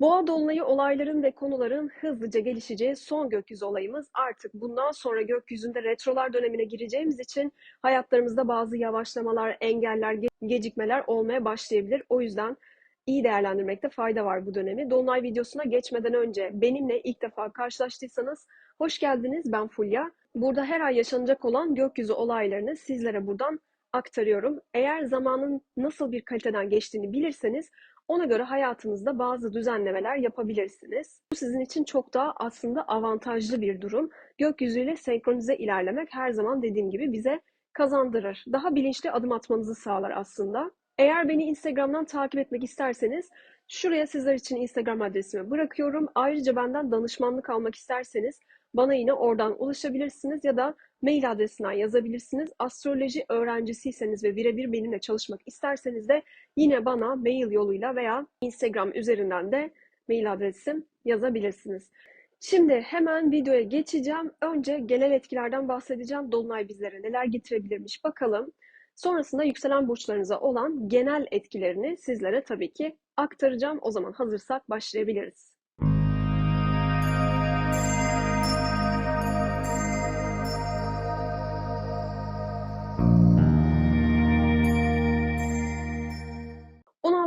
Boğa dolunayı olayların ve konuların hızlıca gelişeceği son gökyüzü olayımız. Artık bundan sonra gökyüzünde retrolar dönemine gireceğimiz için hayatlarımızda bazı yavaşlamalar, engeller, ge- gecikmeler olmaya başlayabilir. O yüzden iyi değerlendirmekte fayda var bu dönemi. Dolunay videosuna geçmeden önce benimle ilk defa karşılaştıysanız hoş geldiniz. Ben Fulya. Burada her ay yaşanacak olan gökyüzü olaylarını sizlere buradan aktarıyorum. Eğer zamanın nasıl bir kaliteden geçtiğini bilirseniz ona göre hayatınızda bazı düzenlemeler yapabilirsiniz. Bu sizin için çok daha aslında avantajlı bir durum. Gökyüzüyle senkronize ilerlemek her zaman dediğim gibi bize kazandırır. Daha bilinçli adım atmanızı sağlar aslında. Eğer beni Instagram'dan takip etmek isterseniz şuraya sizler için Instagram adresimi bırakıyorum. Ayrıca benden danışmanlık almak isterseniz bana yine oradan ulaşabilirsiniz ya da mail adresinden yazabilirsiniz. Astroloji öğrencisiyseniz ve birebir benimle çalışmak isterseniz de yine bana mail yoluyla veya Instagram üzerinden de mail adresim yazabilirsiniz. Şimdi hemen videoya geçeceğim. Önce genel etkilerden bahsedeceğim. Dolunay bizlere neler getirebilirmiş bakalım. Sonrasında yükselen burçlarınıza olan genel etkilerini sizlere tabii ki aktaracağım. O zaman hazırsak başlayabiliriz.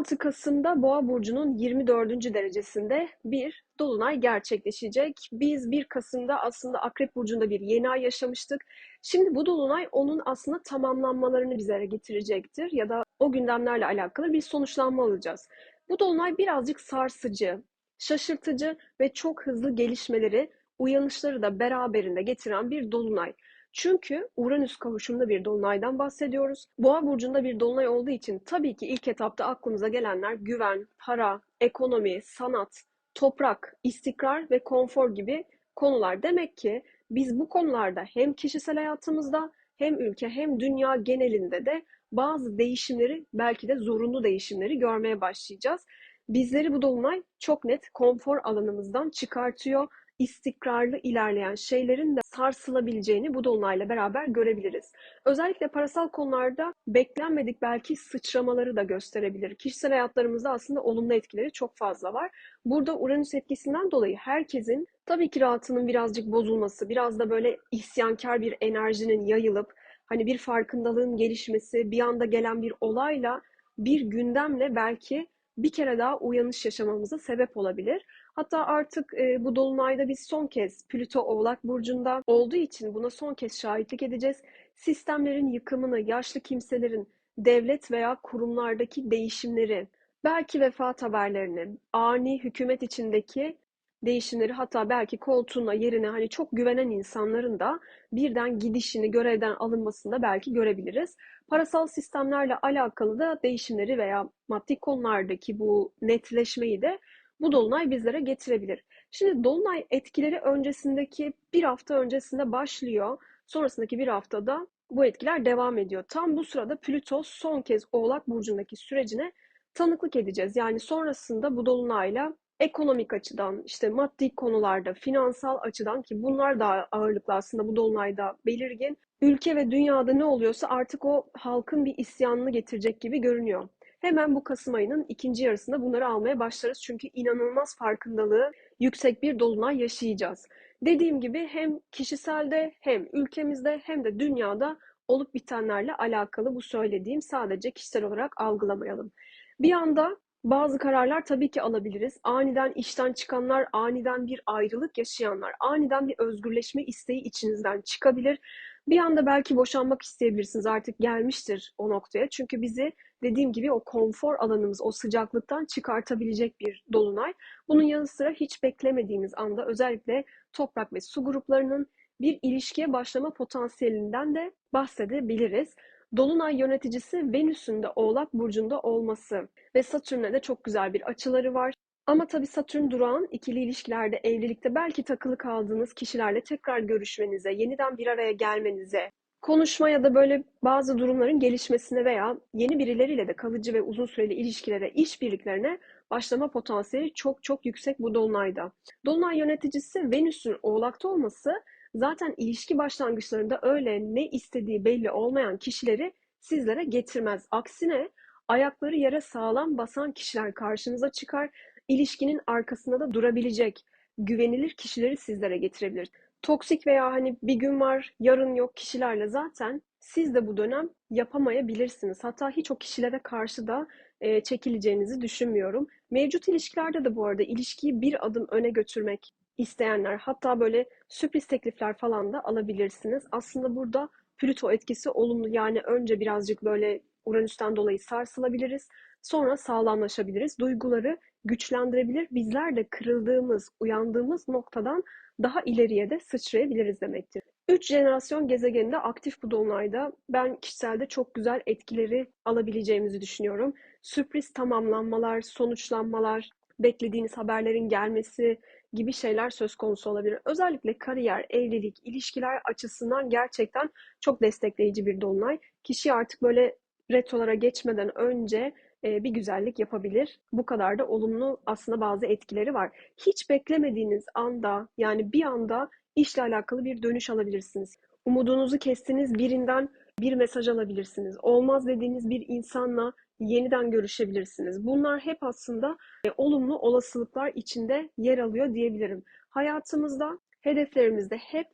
16 Kasım'da Boğa burcunun 24. derecesinde bir dolunay gerçekleşecek. Biz 1 Kasım'da aslında Akrep burcunda bir yeni ay yaşamıştık. Şimdi bu dolunay onun aslında tamamlanmalarını bizlere getirecektir ya da o gündemlerle alakalı bir sonuçlanma alacağız. Bu dolunay birazcık sarsıcı, şaşırtıcı ve çok hızlı gelişmeleri, uyanışları da beraberinde getiren bir dolunay. Çünkü Uranüs kavuşumunda bir dolunaydan bahsediyoruz. Boğa burcunda bir dolunay olduğu için tabii ki ilk etapta aklımıza gelenler güven, para, ekonomi, sanat, toprak, istikrar ve konfor gibi konular. Demek ki biz bu konularda hem kişisel hayatımızda hem ülke hem dünya genelinde de bazı değişimleri belki de zorunlu değişimleri görmeye başlayacağız. Bizleri bu dolunay çok net konfor alanımızdan çıkartıyor istikrarlı ilerleyen şeylerin de sarsılabileceğini bu dolunayla beraber görebiliriz. Özellikle parasal konularda beklenmedik belki sıçramaları da gösterebilir. Kişisel hayatlarımızda aslında olumlu etkileri çok fazla var. Burada Uranüs etkisinden dolayı herkesin tabii ki rahatının birazcık bozulması, biraz da böyle isyankar bir enerjinin yayılıp hani bir farkındalığın gelişmesi, bir anda gelen bir olayla bir gündemle belki bir kere daha uyanış yaşamamıza sebep olabilir. Hatta artık e, bu dolunayda biz son kez Plüto Oğlak Burcu'nda olduğu için buna son kez şahitlik edeceğiz. Sistemlerin yıkımını, yaşlı kimselerin devlet veya kurumlardaki değişimleri, belki vefat haberlerini, ani hükümet içindeki değişimleri hatta belki koltuğuna yerine hani çok güvenen insanların da birden gidişini, görevden alınmasını da belki görebiliriz. Parasal sistemlerle alakalı da değişimleri veya maddi konulardaki bu netleşmeyi de bu dolunay bizlere getirebilir. Şimdi dolunay etkileri öncesindeki bir hafta öncesinde başlıyor. Sonrasındaki bir haftada bu etkiler devam ediyor. Tam bu sırada Plüto son kez Oğlak Burcu'ndaki sürecine tanıklık edeceğiz. Yani sonrasında bu dolunayla ekonomik açıdan, işte maddi konularda, finansal açıdan ki bunlar da ağırlıklı aslında bu dolunayda belirgin. Ülke ve dünyada ne oluyorsa artık o halkın bir isyanını getirecek gibi görünüyor. Hemen bu Kasım ayının ikinci yarısında bunları almaya başlarız. Çünkü inanılmaz farkındalığı yüksek bir dolunay yaşayacağız. Dediğim gibi hem kişiselde hem ülkemizde hem de dünyada olup bitenlerle alakalı bu söylediğim sadece kişisel olarak algılamayalım. Bir anda bazı kararlar tabii ki alabiliriz. Aniden işten çıkanlar, aniden bir ayrılık yaşayanlar, aniden bir özgürleşme isteği içinizden çıkabilir. Bir anda belki boşanmak isteyebilirsiniz. Artık gelmiştir o noktaya. Çünkü bizi dediğim gibi o konfor alanımız, o sıcaklıktan çıkartabilecek bir dolunay. Bunun yanı sıra hiç beklemediğimiz anda özellikle toprak ve su gruplarının bir ilişkiye başlama potansiyelinden de bahsedebiliriz. Dolunay yöneticisi Venüs'ün de Oğlak Burcu'nda olması ve Satürn'e de çok güzel bir açıları var. Ama tabii Satürn durağan ikili ilişkilerde, evlilikte belki takılı kaldığınız kişilerle tekrar görüşmenize, yeniden bir araya gelmenize, konuşma ya da böyle bazı durumların gelişmesine veya yeni birileriyle de kalıcı ve uzun süreli ilişkilere, işbirliklerine başlama potansiyeli çok çok yüksek bu dolunayda. Dolunay yöneticisi Venüs'ün Oğlak'ta olması zaten ilişki başlangıçlarında öyle ne istediği belli olmayan kişileri sizlere getirmez. Aksine ayakları yere sağlam basan kişiler karşınıza çıkar. ilişkinin arkasında da durabilecek güvenilir kişileri sizlere getirebilir. Toksik veya hani bir gün var, yarın yok kişilerle zaten siz de bu dönem yapamayabilirsiniz. Hatta hiç o kişilere karşı da e, çekileceğinizi düşünmüyorum. Mevcut ilişkilerde de bu arada ilişkiyi bir adım öne götürmek isteyenler, hatta böyle sürpriz teklifler falan da alabilirsiniz. Aslında burada Plüto etkisi olumlu. Yani önce birazcık böyle Uranüs'ten dolayı sarsılabiliriz. Sonra sağlamlaşabiliriz. Duyguları güçlendirebilir. Bizler de kırıldığımız, uyandığımız noktadan daha ileriye de sıçrayabiliriz demektir. 3 jenerasyon gezegeninde aktif bu dolunayda ben kişiselde çok güzel etkileri alabileceğimizi düşünüyorum. Sürpriz tamamlanmalar, sonuçlanmalar, beklediğiniz haberlerin gelmesi gibi şeyler söz konusu olabilir. Özellikle kariyer, evlilik, ilişkiler açısından gerçekten çok destekleyici bir dolunay. Kişi artık böyle retrolara geçmeden önce bir güzellik yapabilir. Bu kadar da olumlu aslında bazı etkileri var. Hiç beklemediğiniz anda yani bir anda işle alakalı bir dönüş alabilirsiniz. Umudunuzu kestiğiniz birinden bir mesaj alabilirsiniz. Olmaz dediğiniz bir insanla yeniden görüşebilirsiniz. Bunlar hep aslında e, olumlu olasılıklar içinde yer alıyor diyebilirim. Hayatımızda, hedeflerimizde hep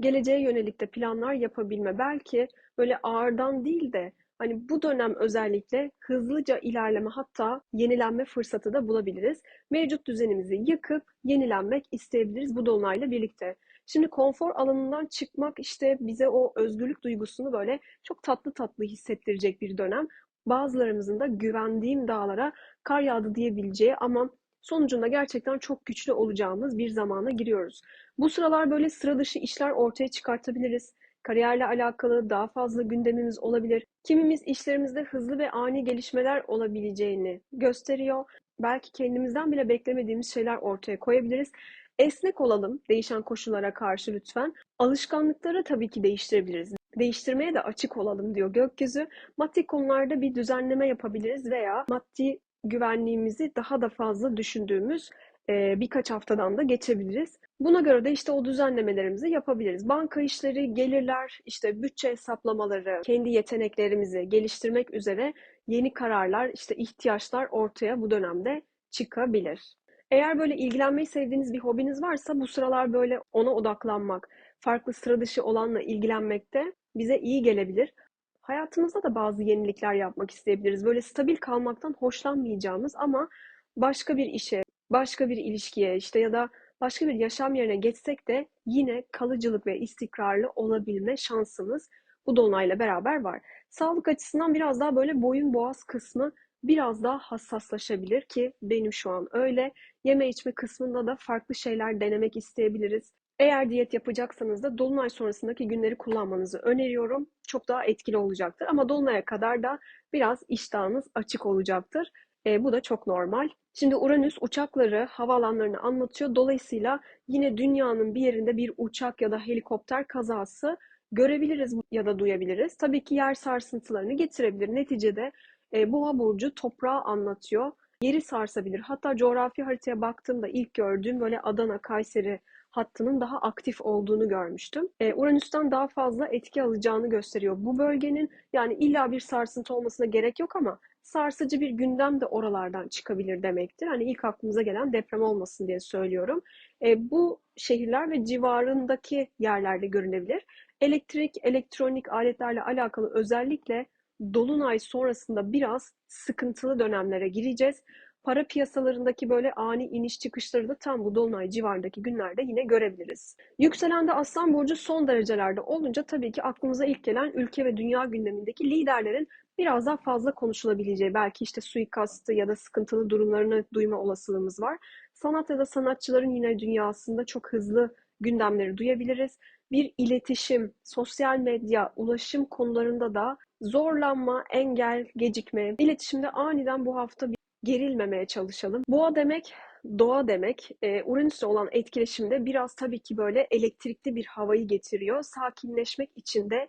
geleceğe yönelik de planlar yapabilme. Belki böyle ağırdan değil de hani bu dönem özellikle hızlıca ilerleme hatta yenilenme fırsatı da bulabiliriz. Mevcut düzenimizi yıkıp yenilenmek isteyebiliriz bu dolunayla birlikte. Şimdi konfor alanından çıkmak işte bize o özgürlük duygusunu böyle çok tatlı tatlı hissettirecek bir dönem. Bazılarımızın da güvendiğim dağlara kar yağdı diyebileceği ama sonucunda gerçekten çok güçlü olacağımız bir zamana giriyoruz. Bu sıralar böyle sıra dışı işler ortaya çıkartabiliriz. Kariyerle alakalı daha fazla gündemimiz olabilir. Kimimiz işlerimizde hızlı ve ani gelişmeler olabileceğini gösteriyor. Belki kendimizden bile beklemediğimiz şeyler ortaya koyabiliriz. Esnek olalım değişen koşullara karşı lütfen. Alışkanlıkları tabii ki değiştirebiliriz. Değiştirmeye de açık olalım diyor gökyüzü. Maddi konularda bir düzenleme yapabiliriz veya maddi güvenliğimizi daha da fazla düşündüğümüz e, birkaç haftadan da geçebiliriz. Buna göre de işte o düzenlemelerimizi yapabiliriz. Banka işleri, gelirler, işte bütçe hesaplamaları, kendi yeteneklerimizi geliştirmek üzere yeni kararlar, işte ihtiyaçlar ortaya bu dönemde çıkabilir. Eğer böyle ilgilenmeyi sevdiğiniz bir hobiniz varsa bu sıralar böyle ona odaklanmak, farklı sıra dışı olanla ilgilenmek de bize iyi gelebilir. Hayatımızda da bazı yenilikler yapmak isteyebiliriz. Böyle stabil kalmaktan hoşlanmayacağımız ama başka bir işe, başka bir ilişkiye işte ya da başka bir yaşam yerine geçsek de yine kalıcılık ve istikrarlı olabilme şansımız bu dolunayla beraber var. Sağlık açısından biraz daha böyle boyun boğaz kısmı biraz daha hassaslaşabilir ki benim şu an öyle. Yeme içme kısmında da farklı şeyler denemek isteyebiliriz. Eğer diyet yapacaksanız da dolunay sonrasındaki günleri kullanmanızı öneriyorum. Çok daha etkili olacaktır. Ama dolunaya kadar da biraz iştahınız açık olacaktır. E, bu da çok normal. Şimdi Uranüs uçakları, havaalanlarını anlatıyor. Dolayısıyla yine dünyanın bir yerinde bir uçak ya da helikopter kazası görebiliriz ya da duyabiliriz. Tabii ki yer sarsıntılarını getirebilir. Neticede e, Boğa burcu toprağı anlatıyor. Yeri sarsabilir. Hatta coğrafi haritaya baktığımda ilk gördüğüm böyle Adana, Kayseri hattının daha aktif olduğunu görmüştüm. E, Uranüs'ten daha fazla etki alacağını gösteriyor. Bu bölgenin yani illa bir sarsıntı olmasına gerek yok ama sarsıcı bir gündem de oralardan çıkabilir demektir. Hani ilk aklımıza gelen deprem olmasın diye söylüyorum. E, bu şehirler ve civarındaki yerlerde görünebilir. Elektrik, elektronik aletlerle alakalı özellikle Dolunay sonrasında biraz sıkıntılı dönemlere gireceğiz. Para piyasalarındaki böyle ani iniş çıkışları da tam bu dolunay civarındaki günlerde yine görebiliriz. Yükselen de Aslan Burcu son derecelerde olunca tabii ki aklımıza ilk gelen ülke ve dünya gündemindeki liderlerin biraz daha fazla konuşulabileceği, belki işte suikastı ya da sıkıntılı durumlarını duyma olasılığımız var. Sanat ya da sanatçıların yine dünyasında çok hızlı gündemleri duyabiliriz. Bir iletişim, sosyal medya, ulaşım konularında da zorlanma, engel, gecikme, iletişimde aniden bu hafta bir gerilmemeye çalışalım. Boğa demek doğa demek. E, Uranüs'le olan etkileşimde biraz tabii ki böyle elektrikli bir havayı getiriyor. Sakinleşmek için de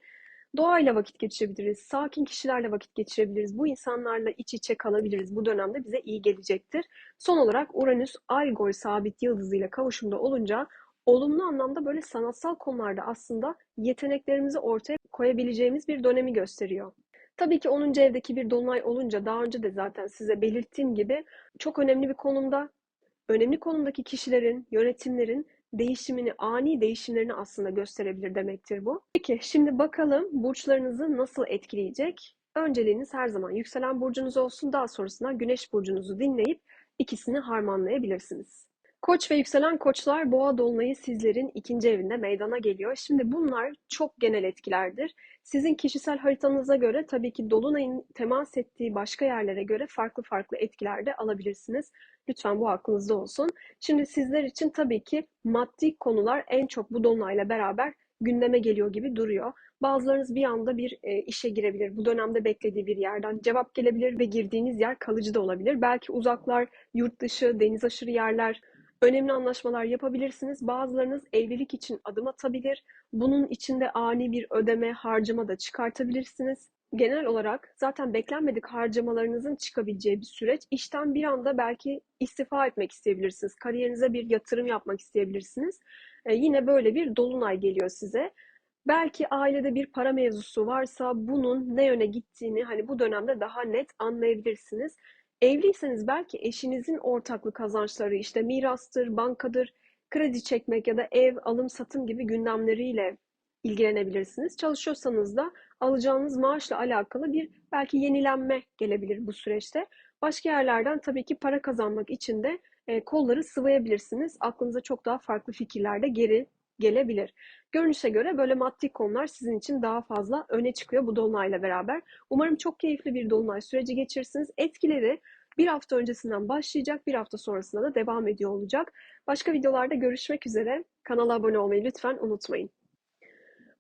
doğayla vakit geçirebiliriz. Sakin kişilerle vakit geçirebiliriz. Bu insanlarla iç içe kalabiliriz. Bu dönemde bize iyi gelecektir. Son olarak Uranüs Algol sabit yıldızıyla kavuşumda olunca olumlu anlamda böyle sanatsal konularda aslında yeteneklerimizi ortaya koyabileceğimiz bir dönemi gösteriyor. Tabii ki 10. evdeki bir dolunay olunca daha önce de zaten size belirttiğim gibi çok önemli bir konumda önemli konumdaki kişilerin, yönetimlerin değişimini, ani değişimlerini aslında gösterebilir demektir bu. Peki şimdi bakalım burçlarınızı nasıl etkileyecek? Önceliğiniz her zaman yükselen burcunuz olsun. Daha sonrasında güneş burcunuzu dinleyip ikisini harmanlayabilirsiniz. Koç ve yükselen koçlar boğa dolunayı sizlerin ikinci evinde meydana geliyor. Şimdi bunlar çok genel etkilerdir. Sizin kişisel haritanıza göre tabii ki dolunayın temas ettiği başka yerlere göre farklı farklı etkiler de alabilirsiniz. Lütfen bu aklınızda olsun. Şimdi sizler için tabii ki maddi konular en çok bu dolunayla beraber gündeme geliyor gibi duruyor. Bazılarınız bir anda bir e, işe girebilir. Bu dönemde beklediği bir yerden cevap gelebilir ve girdiğiniz yer kalıcı da olabilir. Belki uzaklar, yurt dışı, deniz aşırı yerler, önemli anlaşmalar yapabilirsiniz. Bazılarınız evlilik için adım atabilir. Bunun içinde ani bir ödeme, harcama da çıkartabilirsiniz. Genel olarak zaten beklenmedik harcamalarınızın çıkabileceği bir süreç. İşten bir anda belki istifa etmek isteyebilirsiniz. Kariyerinize bir yatırım yapmak isteyebilirsiniz. Ee, yine böyle bir dolunay geliyor size. Belki ailede bir para mevzusu varsa bunun ne yöne gittiğini hani bu dönemde daha net anlayabilirsiniz. Evliyseniz belki eşinizin ortaklı kazançları işte mirastır, bankadır, kredi çekmek ya da ev, alım, satım gibi gündemleriyle ilgilenebilirsiniz. Çalışıyorsanız da alacağınız maaşla alakalı bir belki yenilenme gelebilir bu süreçte. Başka yerlerden tabii ki para kazanmak için de e, kolları sıvayabilirsiniz. Aklınıza çok daha farklı fikirler de geri gelebilir. Görünüşe göre böyle maddi konular sizin için daha fazla öne çıkıyor bu dolunayla beraber. Umarım çok keyifli bir dolunay süreci geçirirsiniz. Etkileri bir hafta öncesinden başlayacak, bir hafta sonrasında da devam ediyor olacak. Başka videolarda görüşmek üzere. Kanala abone olmayı lütfen unutmayın.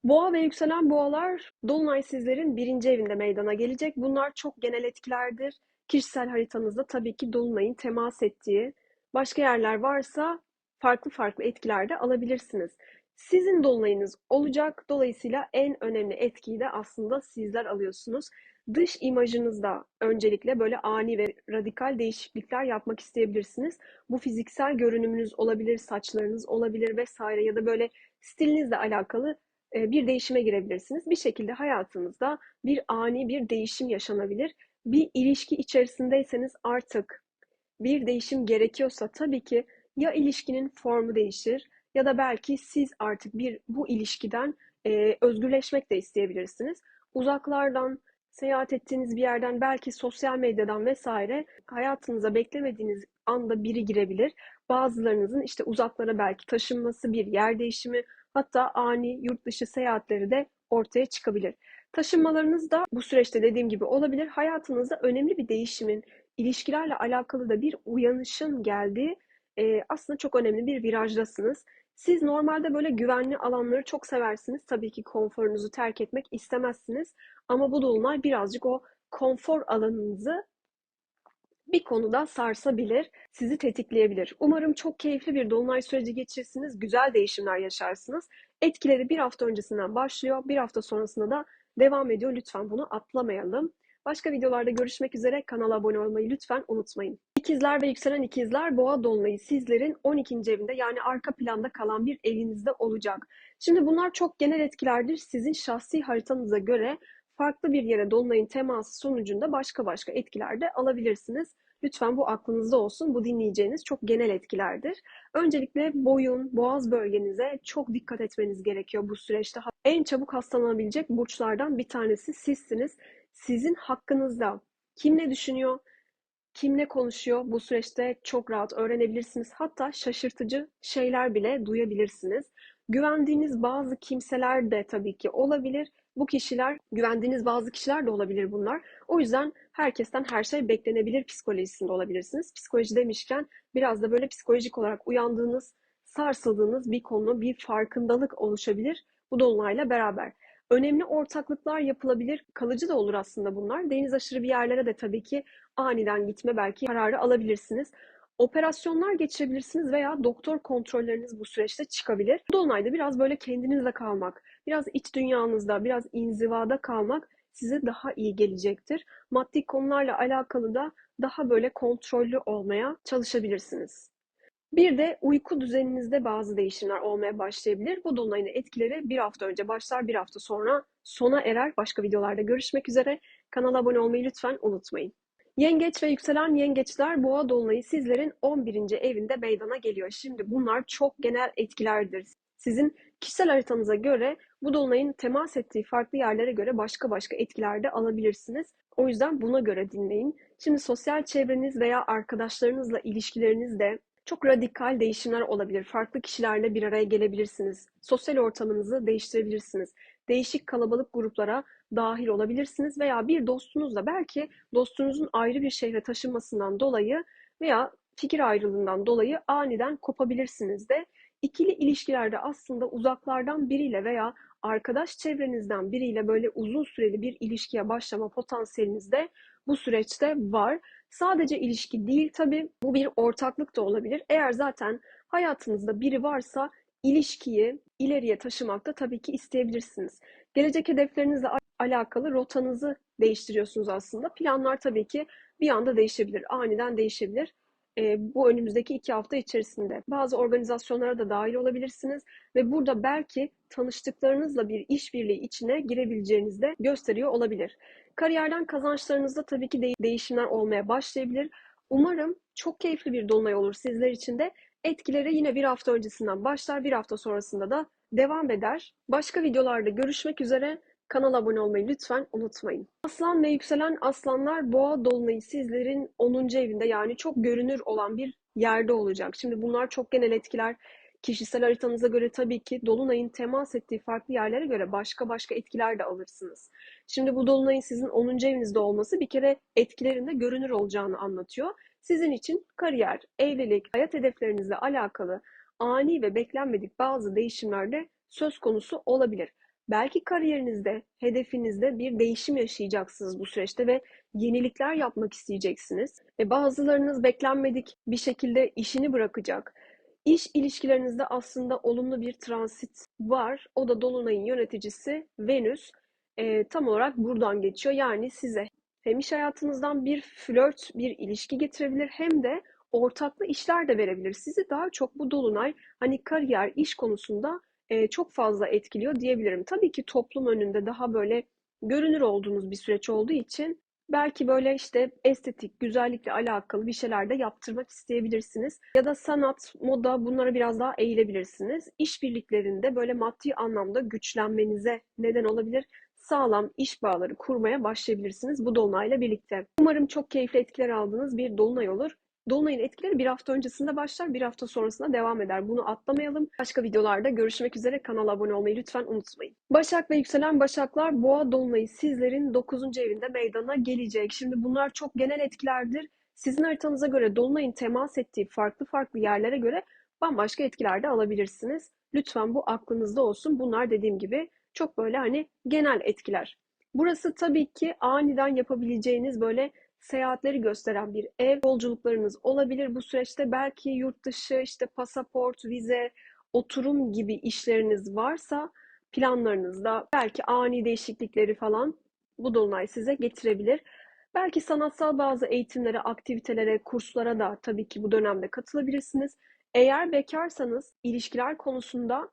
Boğa ve yükselen boğalar Dolunay sizlerin birinci evinde meydana gelecek. Bunlar çok genel etkilerdir. Kişisel haritanızda tabii ki Dolunay'ın temas ettiği başka yerler varsa farklı farklı etkiler de alabilirsiniz. Sizin dolunayınız olacak. Dolayısıyla en önemli etkiyi de aslında sizler alıyorsunuz. Dış imajınızda öncelikle böyle ani ve radikal değişiklikler yapmak isteyebilirsiniz. Bu fiziksel görünümünüz olabilir, saçlarınız olabilir vesaire ya da böyle stilinizle alakalı e, bir değişime girebilirsiniz. Bir şekilde hayatınızda bir ani bir değişim yaşanabilir. Bir ilişki içerisindeyseniz artık bir değişim gerekiyorsa tabii ki ya ilişkinin formu değişir ya da belki siz artık bir bu ilişkiden e, özgürleşmek de isteyebilirsiniz. Uzaklardan, seyahat ettiğiniz bir yerden, belki sosyal medyadan vesaire hayatınıza beklemediğiniz anda biri girebilir. Bazılarınızın işte uzaklara belki taşınması, bir yer değişimi, hatta ani yurt dışı seyahatleri de ortaya çıkabilir. Taşınmalarınız da bu süreçte dediğim gibi olabilir. Hayatınızda önemli bir değişimin, ilişkilerle alakalı da bir uyanışın geldiği e, aslında çok önemli bir virajdasınız. Siz normalde böyle güvenli alanları çok seversiniz. Tabii ki konforunuzu terk etmek istemezsiniz. Ama bu dolunay birazcık o konfor alanınızı bir konuda sarsabilir, sizi tetikleyebilir. Umarım çok keyifli bir dolunay süreci geçirirsiniz, güzel değişimler yaşarsınız. Etkileri bir hafta öncesinden başlıyor, bir hafta sonrasında da devam ediyor. Lütfen bunu atlamayalım. Başka videolarda görüşmek üzere. Kanala abone olmayı lütfen unutmayın. İkizler ve yükselen ikizler boğa dolunayı sizlerin 12. evinde yani arka planda kalan bir evinizde olacak. Şimdi bunlar çok genel etkilerdir. Sizin şahsi haritanıza göre farklı bir yere dolunayın teması sonucunda başka başka etkiler de alabilirsiniz. Lütfen bu aklınızda olsun. Bu dinleyeceğiniz çok genel etkilerdir. Öncelikle boyun, boğaz bölgenize çok dikkat etmeniz gerekiyor bu süreçte. En çabuk hastalanabilecek burçlardan bir tanesi sizsiniz. Sizin hakkınızda kim ne düşünüyor, kim ne konuşuyor bu süreçte çok rahat öğrenebilirsiniz. Hatta şaşırtıcı şeyler bile duyabilirsiniz. Güvendiğiniz bazı kimseler de tabii ki olabilir. Bu kişiler, güvendiğiniz bazı kişiler de olabilir bunlar. O yüzden herkesten her şey beklenebilir psikolojisinde olabilirsiniz. Psikoloji demişken biraz da böyle psikolojik olarak uyandığınız, sarsıldığınız bir konu, bir farkındalık oluşabilir bu dolunayla beraber. Önemli ortaklıklar yapılabilir, kalıcı da olur aslında bunlar. Deniz aşırı bir yerlere de tabii ki aniden gitme belki kararı alabilirsiniz. Operasyonlar geçirebilirsiniz veya doktor kontrolleriniz bu süreçte çıkabilir. Bu dolunayda biraz böyle kendinizle kalmak, biraz iç dünyanızda, biraz inzivada kalmak size daha iyi gelecektir. Maddi konularla alakalı da daha böyle kontrollü olmaya çalışabilirsiniz. Bir de uyku düzeninizde bazı değişimler olmaya başlayabilir. Bu dolunayın etkileri bir hafta önce başlar, bir hafta sonra sona erer. Başka videolarda görüşmek üzere. Kanala abone olmayı lütfen unutmayın. Yengeç ve yükselen yengeçler boğa dolunayı sizlerin 11. evinde meydana geliyor. Şimdi bunlar çok genel etkilerdir. Sizin kişisel haritanıza göre bu dolunayın temas ettiği farklı yerlere göre başka başka etkiler de alabilirsiniz. O yüzden buna göre dinleyin. Şimdi sosyal çevreniz veya arkadaşlarınızla ilişkilerinizde çok radikal değişimler olabilir. Farklı kişilerle bir araya gelebilirsiniz. Sosyal ortamınızı değiştirebilirsiniz. Değişik kalabalık gruplara dahil olabilirsiniz veya bir dostunuzla belki dostunuzun ayrı bir şehre taşınmasından dolayı veya fikir ayrılığından dolayı aniden kopabilirsiniz de. İkili ilişkilerde aslında uzaklardan biriyle veya arkadaş çevrenizden biriyle böyle uzun süreli bir ilişkiye başlama potansiyeliniz de bu süreçte var. Sadece ilişki değil tabii bu bir ortaklık da olabilir. Eğer zaten hayatınızda biri varsa ilişkiyi ileriye taşımakta tabii ki isteyebilirsiniz. Gelecek hedeflerinizle alakalı rotanızı değiştiriyorsunuz aslında. Planlar tabii ki bir anda değişebilir, aniden değişebilir. E, bu önümüzdeki iki hafta içerisinde bazı organizasyonlara da dahil olabilirsiniz ve burada belki tanıştıklarınızla bir işbirliği içine girebileceğinizi de gösteriyor olabilir. Kariyerden kazançlarınızda tabii ki de değişimler olmaya başlayabilir. Umarım çok keyifli bir dolunay olur sizler için de. Etkileri yine bir hafta öncesinden başlar, bir hafta sonrasında da devam eder. Başka videolarda görüşmek üzere. Kanala abone olmayı lütfen unutmayın. Aslan ve yükselen aslanlar boğa dolunayı sizlerin 10. evinde yani çok görünür olan bir yerde olacak. Şimdi bunlar çok genel etkiler. Kişisel haritanıza göre tabii ki dolunayın temas ettiği farklı yerlere göre başka başka etkiler de alırsınız. Şimdi bu dolunayın sizin 10. evinizde olması bir kere etkilerinde görünür olacağını anlatıyor. Sizin için kariyer, evlilik, hayat hedeflerinizle alakalı ani ve beklenmedik bazı değişimler de söz konusu olabilir. Belki kariyerinizde, hedefinizde bir değişim yaşayacaksınız bu süreçte ve yenilikler yapmak isteyeceksiniz. Ve bazılarınız beklenmedik bir şekilde işini bırakacak. İş ilişkilerinizde aslında olumlu bir transit var. O da Dolunay'ın yöneticisi Venüs. E, tam olarak buradan geçiyor. Yani size hem iş hayatınızdan bir flört, bir ilişki getirebilir hem de ortaklı işler de verebilir. Sizi daha çok bu Dolunay hani kariyer, iş konusunda e, çok fazla etkiliyor diyebilirim. Tabii ki toplum önünde daha böyle görünür olduğunuz bir süreç olduğu için belki böyle işte estetik, güzellikle alakalı bir şeyler de yaptırmak isteyebilirsiniz. Ya da sanat, moda bunlara biraz daha eğilebilirsiniz. İşbirliklerinde böyle maddi anlamda güçlenmenize neden olabilir. Sağlam iş bağları kurmaya başlayabilirsiniz bu dolunayla birlikte. Umarım çok keyifli etkiler aldığınız bir dolunay olur. Dolunayın etkileri bir hafta öncesinde başlar, bir hafta sonrasında devam eder. Bunu atlamayalım. Başka videolarda görüşmek üzere. Kanala abone olmayı lütfen unutmayın. Başak ve yükselen Başaklar Boğa Dolunayı sizlerin 9. evinde meydana gelecek. Şimdi bunlar çok genel etkilerdir. Sizin haritanıza göre Dolunay'ın temas ettiği farklı farklı yerlere göre bambaşka etkiler de alabilirsiniz. Lütfen bu aklınızda olsun. Bunlar dediğim gibi çok böyle hani genel etkiler. Burası tabii ki aniden yapabileceğiniz böyle seyahatleri gösteren bir ev yolculuklarınız olabilir. Bu süreçte belki yurt dışı işte pasaport, vize, oturum gibi işleriniz varsa planlarınızda belki ani değişiklikleri falan bu dolunay size getirebilir. Belki sanatsal bazı eğitimlere, aktivitelere, kurslara da tabii ki bu dönemde katılabilirsiniz. Eğer bekarsanız ilişkiler konusunda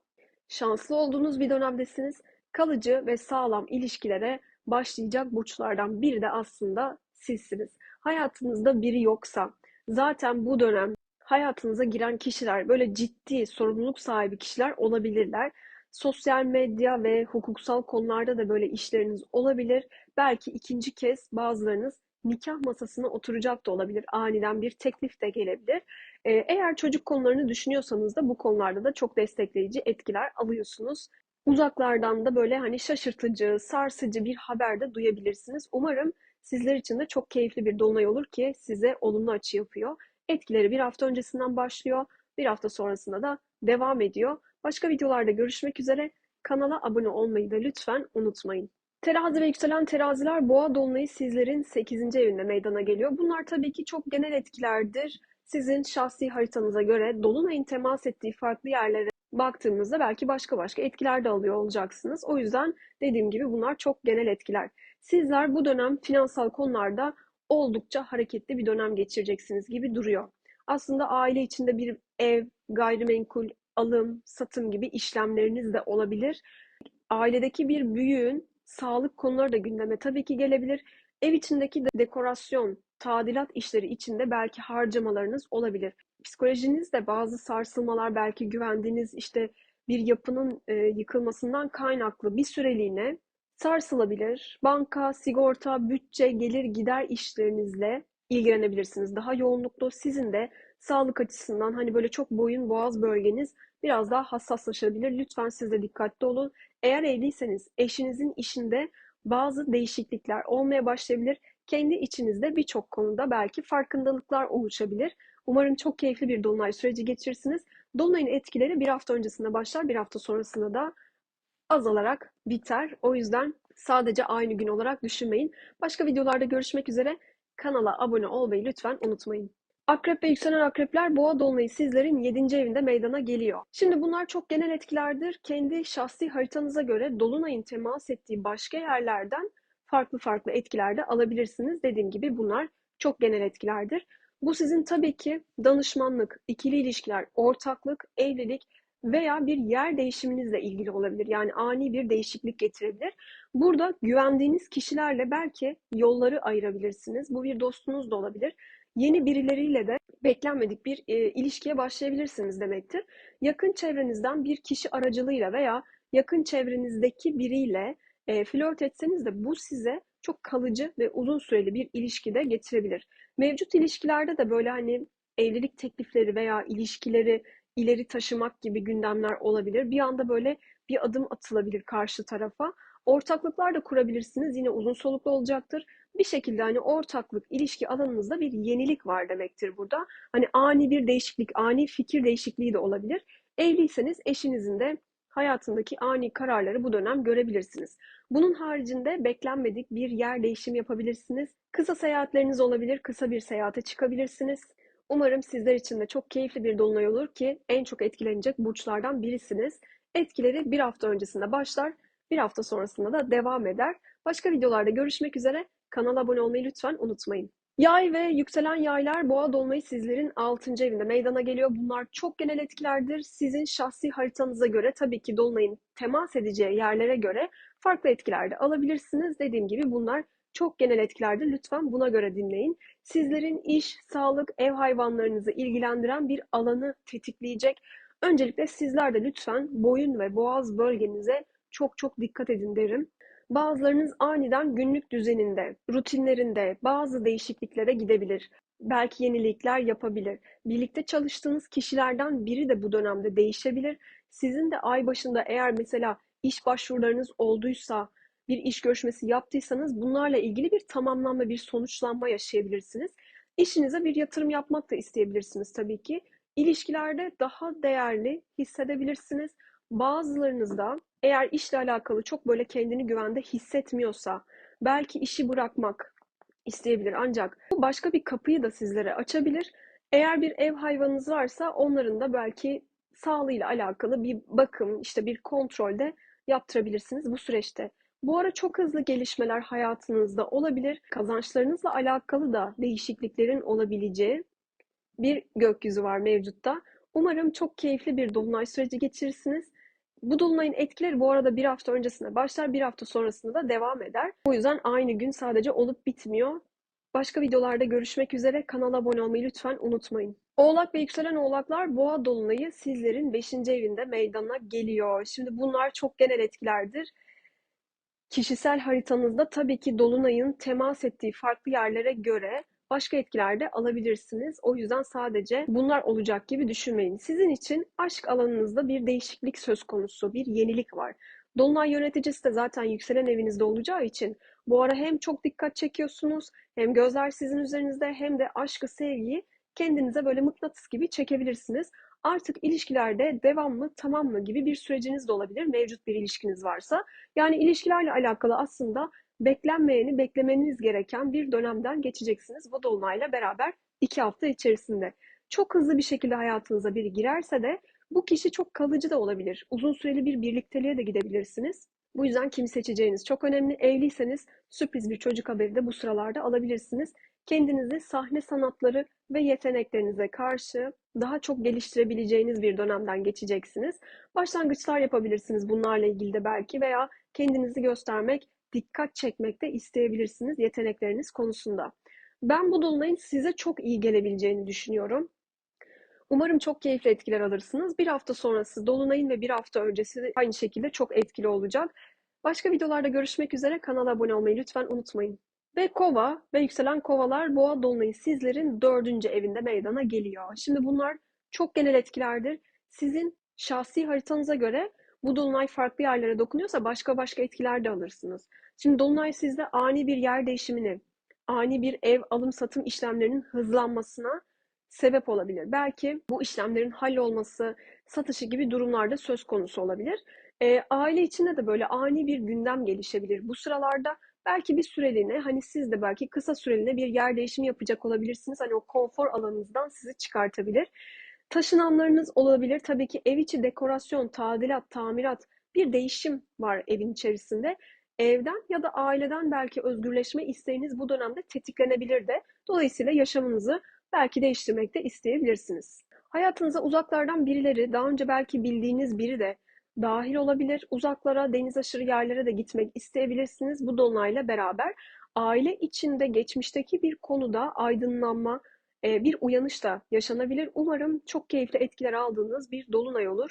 şanslı olduğunuz bir dönemdesiniz. Kalıcı ve sağlam ilişkilere başlayacak burçlardan biri de aslında sizsiniz. Hayatınızda biri yoksa zaten bu dönem hayatınıza giren kişiler böyle ciddi sorumluluk sahibi kişiler olabilirler. Sosyal medya ve hukuksal konularda da böyle işleriniz olabilir. Belki ikinci kez bazılarınız nikah masasına oturacak da olabilir. Aniden bir teklif de gelebilir. Ee, eğer çocuk konularını düşünüyorsanız da bu konularda da çok destekleyici etkiler alıyorsunuz. Uzaklardan da böyle hani şaşırtıcı, sarsıcı bir haber de duyabilirsiniz. Umarım Sizler için de çok keyifli bir dolunay olur ki size olumlu açı yapıyor. Etkileri bir hafta öncesinden başlıyor. Bir hafta sonrasında da devam ediyor. Başka videolarda görüşmek üzere. Kanala abone olmayı da lütfen unutmayın. Terazi ve yükselen teraziler boğa dolunayı sizlerin 8. evinde meydana geliyor. Bunlar tabii ki çok genel etkilerdir. Sizin şahsi haritanıza göre dolunayın temas ettiği farklı yerlere baktığımızda belki başka başka etkiler de alıyor olacaksınız. O yüzden dediğim gibi bunlar çok genel etkiler. Sizler bu dönem finansal konularda oldukça hareketli bir dönem geçireceksiniz gibi duruyor. Aslında aile içinde bir ev, gayrimenkul, alım, satım gibi işlemleriniz de olabilir. Ailedeki bir büyüğün sağlık konuları da gündeme tabii ki gelebilir. Ev içindeki de dekorasyon tadilat işleri içinde belki harcamalarınız olabilir. Psikolojinizde bazı sarsılmalar, belki güvendiğiniz işte bir yapının e, yıkılmasından kaynaklı bir süreliğine sarsılabilir. Banka, sigorta, bütçe, gelir gider işlerinizle ilgilenebilirsiniz. Daha yoğunluklu sizin de sağlık açısından hani böyle çok boyun boğaz bölgeniz biraz daha hassaslaşabilir. Lütfen siz de dikkatli olun. Eğer evliyseniz eşinizin işinde bazı değişiklikler olmaya başlayabilir. Kendi içinizde birçok konuda belki farkındalıklar oluşabilir. Umarım çok keyifli bir dolunay süreci geçirirsiniz. Dolunayın etkileri bir hafta öncesinde başlar, bir hafta sonrasında da azalarak biter. O yüzden sadece aynı gün olarak düşünmeyin. Başka videolarda görüşmek üzere. Kanala abone olmayı lütfen unutmayın. Akrep ve yükselen akrepler boğa dolunayı sizlerin 7. evinde meydana geliyor. Şimdi bunlar çok genel etkilerdir. Kendi şahsi haritanıza göre dolunayın temas ettiği başka yerlerden farklı farklı etkiler de alabilirsiniz. Dediğim gibi bunlar çok genel etkilerdir. Bu sizin tabii ki danışmanlık, ikili ilişkiler, ortaklık, evlilik veya bir yer değişiminizle ilgili olabilir. Yani ani bir değişiklik getirebilir. Burada güvendiğiniz kişilerle belki yolları ayırabilirsiniz. Bu bir dostunuz da olabilir. Yeni birileriyle de beklenmedik bir e, ilişkiye başlayabilirsiniz demektir. Yakın çevrenizden bir kişi aracılığıyla veya yakın çevrenizdeki biriyle e, flört etseniz de bu size çok kalıcı ve uzun süreli bir ilişki de getirebilir. Mevcut ilişkilerde de böyle hani evlilik teklifleri veya ilişkileri ileri taşımak gibi gündemler olabilir. Bir anda böyle bir adım atılabilir karşı tarafa. Ortaklıklar da kurabilirsiniz. Yine uzun soluklu olacaktır. Bir şekilde hani ortaklık, ilişki alanınızda bir yenilik var demektir burada. Hani ani bir değişiklik, ani fikir değişikliği de olabilir. Evliyseniz eşinizin de hayatındaki ani kararları bu dönem görebilirsiniz. Bunun haricinde beklenmedik bir yer değişimi yapabilirsiniz. Kısa seyahatleriniz olabilir, kısa bir seyahate çıkabilirsiniz. Umarım sizler için de çok keyifli bir dolunay olur ki en çok etkilenecek burçlardan birisiniz. Etkileri bir hafta öncesinde başlar, bir hafta sonrasında da devam eder. Başka videolarda görüşmek üzere. Kanala abone olmayı lütfen unutmayın. Yay ve yükselen yaylar boğa dolunayı sizlerin 6. evinde meydana geliyor. Bunlar çok genel etkilerdir. Sizin şahsi haritanıza göre tabii ki dolunayın temas edeceği yerlere göre farklı etkiler de alabilirsiniz. Dediğim gibi bunlar çok genel etkilerdir. Lütfen buna göre dinleyin. Sizlerin iş, sağlık, ev hayvanlarınızı ilgilendiren bir alanı tetikleyecek. Öncelikle sizler de lütfen boyun ve boğaz bölgenize çok çok dikkat edin derim. Bazılarınız aniden günlük düzeninde, rutinlerinde bazı değişikliklere gidebilir. Belki yenilikler yapabilir. Birlikte çalıştığınız kişilerden biri de bu dönemde değişebilir. Sizin de ay başında eğer mesela iş başvurularınız olduysa, bir iş görüşmesi yaptıysanız bunlarla ilgili bir tamamlanma, bir sonuçlanma yaşayabilirsiniz. İşinize bir yatırım yapmak da isteyebilirsiniz tabii ki. İlişkilerde daha değerli hissedebilirsiniz. Bazılarınız da eğer işle alakalı çok böyle kendini güvende hissetmiyorsa belki işi bırakmak isteyebilir. Ancak bu başka bir kapıyı da sizlere açabilir. Eğer bir ev hayvanınız varsa onların da belki sağlığıyla alakalı bir bakım, işte bir kontrolde yaptırabilirsiniz bu süreçte. Bu ara çok hızlı gelişmeler hayatınızda olabilir. Kazançlarınızla alakalı da değişikliklerin olabileceği bir gökyüzü var mevcutta. Umarım çok keyifli bir dolunay süreci geçirirsiniz. Bu dolunayın etkileri bu arada bir hafta öncesinde başlar, bir hafta sonrasında da devam eder. O yüzden aynı gün sadece olup bitmiyor. Başka videolarda görüşmek üzere. Kanala abone olmayı lütfen unutmayın. Oğlak ve yükselen oğlaklar boğa dolunayı sizlerin 5. evinde meydana geliyor. Şimdi bunlar çok genel etkilerdir. Kişisel haritanızda tabii ki dolunayın temas ettiği farklı yerlere göre başka etkiler de alabilirsiniz. O yüzden sadece bunlar olacak gibi düşünmeyin. Sizin için aşk alanınızda bir değişiklik söz konusu, bir yenilik var. Dolunay yöneticisi de zaten yükselen evinizde olacağı için bu ara hem çok dikkat çekiyorsunuz, hem gözler sizin üzerinizde hem de aşkı, sevgiyi kendinize böyle mıknatıs gibi çekebilirsiniz. Artık ilişkilerde devam mı, tamam mı gibi bir süreciniz de olabilir mevcut bir ilişkiniz varsa. Yani ilişkilerle alakalı aslında beklenmeyeni beklemeniz gereken bir dönemden geçeceksiniz bu dolunayla beraber iki hafta içerisinde. Çok hızlı bir şekilde hayatınıza biri girerse de bu kişi çok kalıcı da olabilir. Uzun süreli bir birlikteliğe de gidebilirsiniz. Bu yüzden kimi seçeceğiniz çok önemli. Evliyseniz sürpriz bir çocuk haberi de bu sıralarda alabilirsiniz. Kendinizi sahne sanatları ve yeteneklerinize karşı daha çok geliştirebileceğiniz bir dönemden geçeceksiniz. Başlangıçlar yapabilirsiniz bunlarla ilgili de belki veya kendinizi göstermek, dikkat çekmek de isteyebilirsiniz yetenekleriniz konusunda. Ben bu dolunayın size çok iyi gelebileceğini düşünüyorum. Umarım çok keyifli etkiler alırsınız. Bir hafta sonrası dolunayın ve bir hafta öncesi aynı şekilde çok etkili olacak. Başka videolarda görüşmek üzere. Kanala abone olmayı lütfen unutmayın. Ve kova ve yükselen kovalar boğa dolunayı sizlerin dördüncü evinde meydana geliyor. Şimdi bunlar çok genel etkilerdir. Sizin şahsi haritanıza göre bu dolunay farklı yerlere dokunuyorsa başka başka etkiler de alırsınız. Şimdi dolunay sizde ani bir yer değişimini, ani bir ev alım satım işlemlerinin hızlanmasına sebep olabilir. Belki bu işlemlerin hallolması, satışı gibi durumlarda söz konusu olabilir. E, aile içinde de böyle ani bir gündem gelişebilir. Bu sıralarda belki bir süreliğine hani siz de belki kısa süreliğine bir yer değişimi yapacak olabilirsiniz. Hani o konfor alanınızdan sizi çıkartabilir. Taşınanlarınız olabilir. Tabii ki ev içi dekorasyon, tadilat, tamirat bir değişim var evin içerisinde. Evden ya da aileden belki özgürleşme isteğiniz bu dönemde tetiklenebilir de. Dolayısıyla yaşamınızı belki değiştirmek de isteyebilirsiniz. Hayatınıza uzaklardan birileri, daha önce belki bildiğiniz biri de dahil olabilir. Uzaklara, deniz aşırı yerlere de gitmek isteyebilirsiniz bu dolunayla beraber. Aile içinde geçmişteki bir konuda aydınlanma, e, bir uyanış da yaşanabilir. Umarım çok keyifli etkiler aldığınız bir dolunay olur.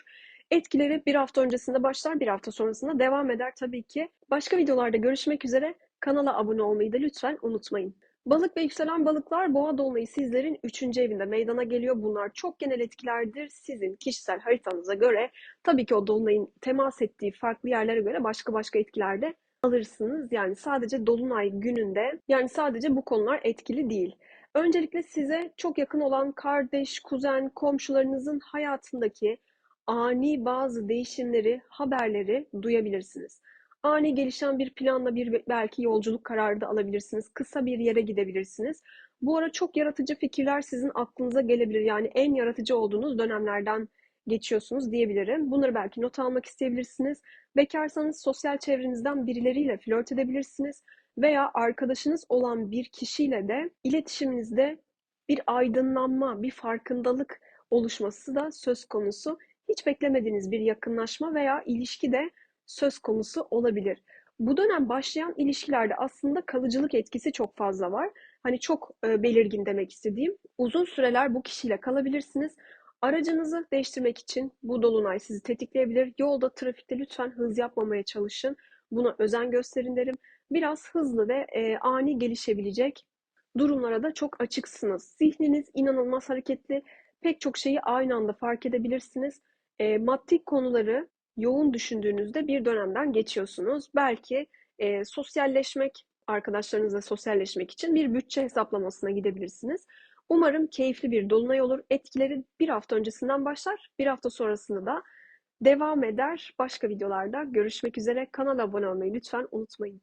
Etkileri bir hafta öncesinde başlar, bir hafta sonrasında devam eder tabii ki. Başka videolarda görüşmek üzere. Kanala abone olmayı da lütfen unutmayın. Balık ve yükselen balıklar boğa dolunayı sizlerin 3. evinde meydana geliyor. Bunlar çok genel etkilerdir. Sizin kişisel haritanıza göre tabii ki o dolunayın temas ettiği farklı yerlere göre başka başka etkiler de alırsınız. Yani sadece dolunay gününde yani sadece bu konular etkili değil. Öncelikle size çok yakın olan kardeş, kuzen, komşularınızın hayatındaki ani bazı değişimleri, haberleri duyabilirsiniz. Ani gelişen bir planla bir belki yolculuk kararı da alabilirsiniz. Kısa bir yere gidebilirsiniz. Bu ara çok yaratıcı fikirler sizin aklınıza gelebilir. Yani en yaratıcı olduğunuz dönemlerden geçiyorsunuz diyebilirim. Bunları belki not almak isteyebilirsiniz. Bekarsanız sosyal çevrenizden birileriyle flört edebilirsiniz veya arkadaşınız olan bir kişiyle de iletişiminizde bir aydınlanma, bir farkındalık oluşması da söz konusu. Hiç beklemediğiniz bir yakınlaşma veya ilişki de söz konusu olabilir. Bu dönem başlayan ilişkilerde aslında kalıcılık etkisi çok fazla var. Hani çok e, belirgin demek istediğim. Uzun süreler bu kişiyle kalabilirsiniz. Aracınızı değiştirmek için bu dolunay sizi tetikleyebilir. Yolda, trafikte lütfen hız yapmamaya çalışın. Buna özen gösterin derim. Biraz hızlı ve e, ani gelişebilecek durumlara da çok açıksınız. Zihniniz inanılmaz hareketli. Pek çok şeyi aynı anda fark edebilirsiniz. E, maddi konuları yoğun düşündüğünüzde bir dönemden geçiyorsunuz. Belki e, sosyalleşmek, arkadaşlarınızla sosyalleşmek için bir bütçe hesaplamasına gidebilirsiniz. Umarım keyifli bir dolunay olur. Etkileri bir hafta öncesinden başlar, bir hafta sonrasında da devam eder. Başka videolarda görüşmek üzere. Kanala abone olmayı lütfen unutmayın.